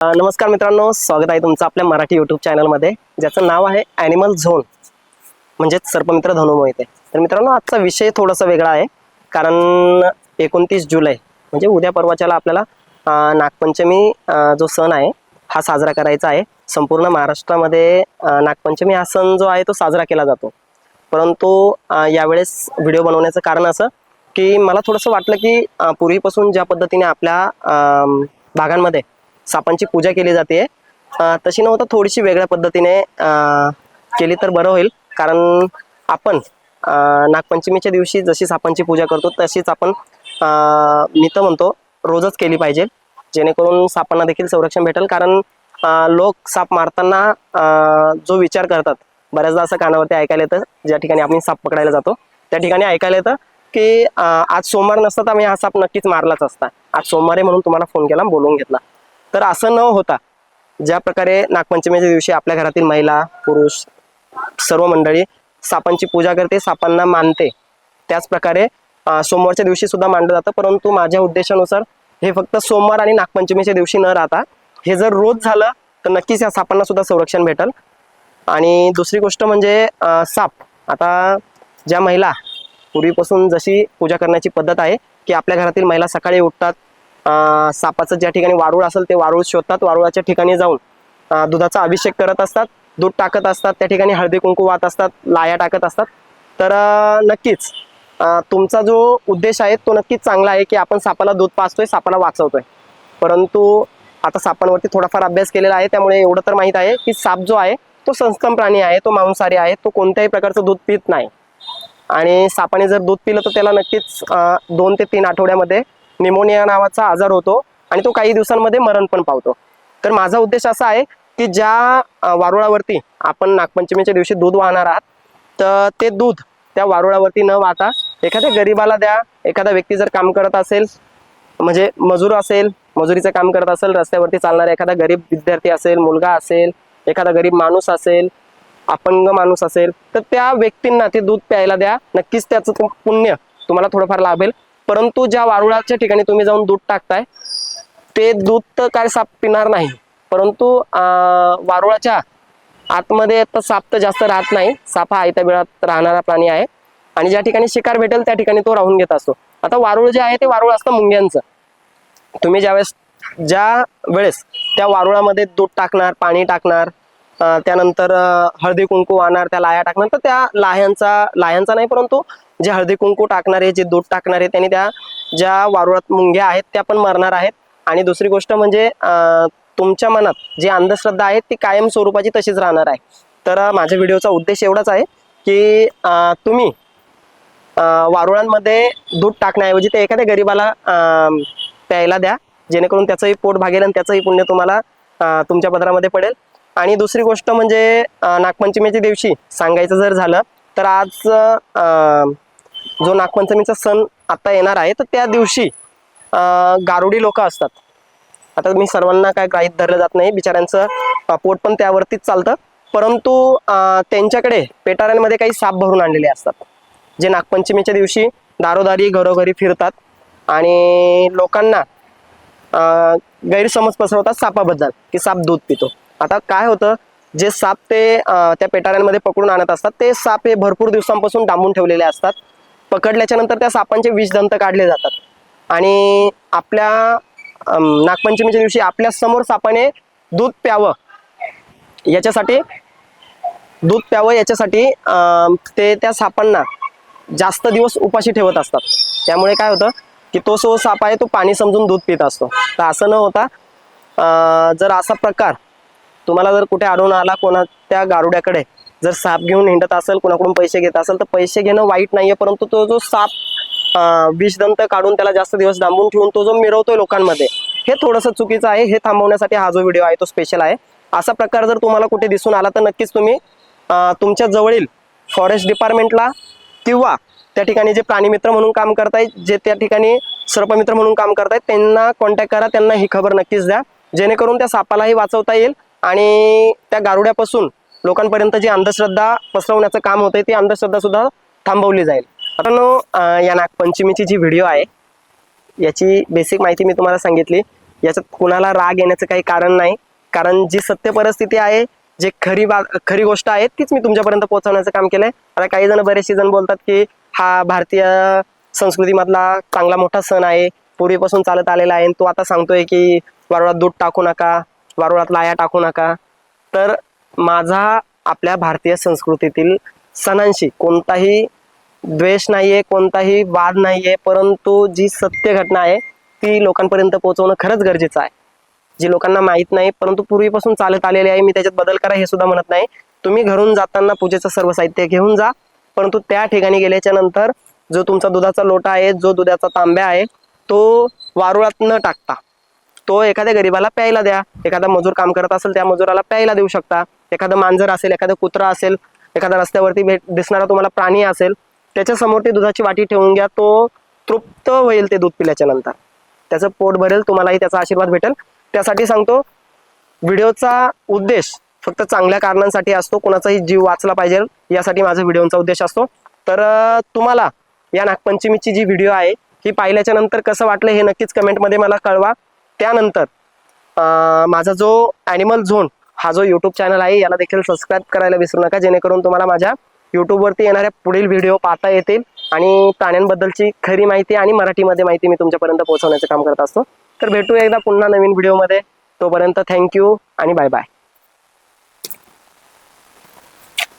नमस्कार मित्रांनो स्वागत आहे तुमचं आपल्या मराठी युट्यूब चॅनलमध्ये ज्याचं नाव आहे ॲनिमल झोन म्हणजेच सर्पमित्र धनु मोहिते तर मित्रांनो आजचा विषय थोडासा वेगळा आहे कारण एकोणतीस जुलै म्हणजे उद्या परवाच्याला आपल्याला नागपंचमी जो सण आहे हा साजरा करायचा आहे. संपूर्ण महाराष्ट्रामध्ये नागपंचमी हा सण जो आहे तो साजरा केला जातो. परंतु यावेळेस व्हिडिओ बनवण्याचं कारण असं की मला थोडंसं वाटलं की पूर्वीपासून ज्या पद्धतीने आपल्या भागांमध्ये सापांची पूजा केली जाते. तशी नव्हतं थोडीशी वेगळ्या पद्धतीने केली तर बरं होईल. कारण आपण नागपंचमीच्या दिवशी जशी सापांची पूजा करतो तशीच आपण मी तर म्हणतो रोजच केली पाहिजे. जेणेकरून सापांना देखील संरक्षण भेटेल. कारण लोक साप मारताना जो विचार करतात बऱ्याचदा असं कानावरती ऐकायला येतं ज्या ठिकाणी आपण साप पकडायला जातो त्या ठिकाणी ऐकायला येतं की आज सोमवार नसता तर आम्ही हा साप नक्कीच मारलाच असता. आज सोमवार आहे म्हणून तुम्हाला फोन केला बोलवून घेतला. तर असं न होता ज्या प्रकारे नागपंचमीच्या दिवशी आपल्या घरातील महिला पुरुष सर्व मंडळी सापांची पूजा करते सापांना मानते. त्याच प्रकारे सोमवारच्या दिवशी सुद्धा मांडलं जातं. परंतु माझ्या उद्देशानुसार हे फक्त सोमवार आणि नागपंचमीच्या दिवशी न राहता हे जर रोज झालं तर नक्कीच या सापांना सुद्धा संरक्षण भेटेल. आणि दुसरी गोष्ट म्हणजे साप. आता ज्या महिला पूर्वीपासून जशी पूजा करण्याची पद्धत आहे की आपल्या घरातील महिला सकाळी उठतात सापाचं ज्या ठिकाणी वारूळ असेल ते वारूळ शोधतात वारुळाच्या ठिकाणी जाऊन दुधाचा अभिषेक करत असतात दूध टाकत असतात त्या ठिकाणी हळदी कुंकू वाहत असतात लाया टाकत असतात. तर नक्कीच तुमचा जो उद्देश आहे तो नक्कीच चांगला आहे की आपण सापाला दूध पाचतोय सापाला वाचवतोय. परंतु आता सापांवरती थोडाफार अभ्यास केलेला आहे त्यामुळे एवढं तर माहीत आहे की साप जो आहे तो संस्तम प्राणी आहे तो मांसाहारी आहे तो कोणत्याही प्रकारचं दूध पित नाही. आणि सापाने जर दूध पिलं तर त्याला नक्कीच दोन ते तीन आठवड्यामध्ये निमोनिया नावाचा आजार होतो आणि तो काही दिवसांमध्ये मरण पण पावतो. तर माझा उद्देश असा आहे की ज्या वारुळावरती आपण नागपंचमीच्या दिवशी दूध वाहणार आहात तर ते दूध त्या वारुळावरती न वाहता एखाद्या गरीबाला द्या. एखादा व्यक्ती जर काम करत असेल म्हणजे मजूर असेल मजुरीचं काम करत असेल रस्त्यावरती चालणारा एखादा गरीब विद्यार्थी असेल मुलगा असेल एखादा गरीब माणूस असेल अपंग माणूस असेल तर त्या व्यक्तींना ते दूध प्यायला द्या. नक्कीच त्याचं पुण्य तुम्हाला थोडंफार लाभेल. परंतु ज्या वारुळाच्या ठिकाणी तुम्ही जाऊन दूध टाकताय ते दूध तर काय साप पिणार नाही. परंतु वारुळाच्या आतमध्ये तर साप तर जास्त राहत नाही. साप हा आयत्या वेळात राहणारा प्राणी आहे. आणि ज्या ठिकाणी शिकार भेटेल त्या ठिकाणी तो राहून घेत असतो. आता वारुळ जे आहे ते वारुळ असतं मुंग्यांचं. तुम्ही ज्यावेळेस ज्या वेळेस त्या वारुळामध्ये दूध टाकणार पाणी टाकणार त्यानंतर हळदी कुंकू वाहणार त्या लाया टाकणार तर त्या लाह्यांचा लाह्यांचा नाही परंतु जे हळदी कुंकू टाकणारे जे दूध टाकणारे त्यांनी त्या ज्या वारुळात मुंग्या आहेत त्या पण मरणार आहेत. आणि दुसरी गोष्ट म्हणजे तुमच्या मनात जी अंधश्रद्धा आहे ती कायम स्वरूपाची तशीच राहणार आहे. तर माझ्या व्हिडिओचा उद्देश एवढाच आहे की तुम्ही वारुळांमध्ये दूध टाकण्याऐवजी ते एखाद्या गरीबाला प्यायला द्या. जेणेकरून त्याचंही पोट भागेल आणि त्याचंही पुण्य तुम्हाला तुमच्या पदरामध्ये पडेल. आणि दुसरी गोष्ट म्हणजे नागपंचमीच्या दिवशी सांगायचं जर झालं तर आज जो नागपंचमीचा सण आता येणार आहे तर त्या दिवशी गारुडी लोक असतात. आता मी सर्वांना काय ग्राहित धरलं जात नाही बिचाऱ्यांचं पोट पण त्यावरतीच चालतं. परंतु त्यांच्याकडे पेटाऱ्यांमध्ये काही साप भरून आणलेले असतात जे नागपंचमीच्या दिवशी दारोदारी घरोघरी फिरतात आणि लोकांना गैरसमज पसरवतात सापाबद्दल की साप दूध पितो. आता काय होतं जे साप ते त्या पेटाऱ्यांमध्ये पकडून आणत असतात ते साप हे भरपूर दिवसांपासून डांबून ठेवलेले असतात. पकडल्याच्या नंतर त्या सापांचे विषदंत काढले जातात. आणि आपल्या नागपंचमीच्या दिवशी आपल्यासमोर सापाने दूध प्यावं. याच्यासाठी दूध प्यावं याच्यासाठी ते त्या सापांना जास्त दिवस उपाशी ठेवत असतात. त्यामुळे काय होतं की तो सो साप आहे तो पाणी समजून दूध पित असतो. तर असं न होता जर असा प्रकार तुम्हाला जर कुठे आढळून आला कोणा त्या गारुड्याकडे जर साप घेऊन हिंडत असेल कोणाकडून पैसे घेत असेल तर पैसे घेणं वाईट नाहीये परंतु तो जो साप विषदंत काढून त्याला जास्त दिवस डांबून ठेवून तो जो मिरवतोय लोकांमध्ये हे थोडंसं चुकीचं आहे हे थांबवण्यासाठी हा जो व्हिडिओ आहे तो स्पेशल आहे. असा प्रकार जर तुम्हाला कुठे दिसून आला तर नक्कीच तुम्ही तुमच्या जवळील फॉरेस्ट डिपार्टमेंटला किंवा त्या ठिकाणी जे प्राणीमित्र म्हणून काम करतायत जे त्या ठिकाणी सर्पमित्र म्हणून काम करतायत त्यांना कॉन्टॅक्ट करा त्यांना ही खबर नक्कीच द्या. जेणेकरून त्या सापालाही वाचवता येईल आणि त्या गारुड्यापासून लोकांपर्यंत जी अंधश्रद्धा पसरवण्याचं काम होतंय ती अंधश्रद्धा सुद्धा थांबवली जाईल. आता नो या नागपंचमीची जी व्हिडिओ आहे याची बेसिक माहिती मी तुम्हाला सांगितली. याच्यात कुणाला राग येण्याचं काही कारण नाही. कारण जी सत्य परिस्थिती आहे जे खरी बा खरी गोष्ट आहे तीच मी तुमच्यापर्यंत पोहोचवण्याचं काम केलंय. आता काही जण बरेचसे जण बोलतात की हा भारतीय संस्कृतीमधला चांगला मोठा सण आहे पूर्वीपासून चालत आलेला आहे. आणि तो आता सांगतोय की वारुळात दूध टाकू नका वारुळात लाया टाकू नका. तर माझा आपल्या भारतीय संस्कृतीतील सणांशी कोणताही द्वेष नाहीये कोणताही वाद नाहीये परंतु जी सत्य घटना आहे ती लोकांपर्यंत पोहोचवणं खरंच गरजेचं आहे. जी लोकांना माहीत नाही परंतु पूर्वीपासून चालत आलेली आहे मी त्याच्यात बदल करा हे सुद्धा म्हणत नाही. तुम्ही घरून जाताना पूजेचं सर्व साहित्य घेऊन जा परंतु त्या ठिकाणी गेल्याच्यानंतर जो तुमचा दुधाचा लोटा आहे जो दुधाचा तांब्या आहे तो वारुळात न टाकता तो एखाद्या गरीबाला प्यायला द्या. एखादा मजूर काम करत असेल त्या मजुराला प्यायला देऊ शकता. एखादं मांजर असेल एखादं कुत्रा असेल एखादा रस्त्यावरती भेट दिसणारा तुम्हाला प्राणी असेल त्याच्यासमोर ती दुधाची वाटी ठेवून घ्या. तो तृप्त होईल ते दूध पिल्याच्या नंतर. त्याचं पोट भरेल तुम्हालाही त्याचा आशीर्वाद भेटेल. त्यासाठी सांगतो व्हिडिओचा उद्देश फक्त चांगल्या कारणांसाठी असतो. कोणाचाही जीव वाचला पाहिजे यासाठी माझा व्हिडिओचा उद्देश असतो. तर तुम्हाला या नागपंचमीची जी व्हिडिओ आहे ही पाहिल्याच्या नंतर कसं वाटलं हे नक्कीच कमेंटमध्ये मला कळवा. त्यानंतर माझा जो ॲनिमल झोन हा जो यूट्यूब चॅनल आहे याला देखील सबस्क्राईब करायला विसरू नका. जेणेकरून तुम्हाला माझ्या यूट्यूबवरती येणाऱ्या पुढील व्हिडिओ पाहता येतील. आणि प्राण्यांबद्दलची खरी माहिती आणि मराठीमध्ये माहिती मी तुमच्यापर्यंत पोहोचवण्याचं काम करत असतो. तर भेटू एकदा पुन्हा नवीन व्हिडिओमध्ये तोपर्यंत थँक्यू आणि बाय बाय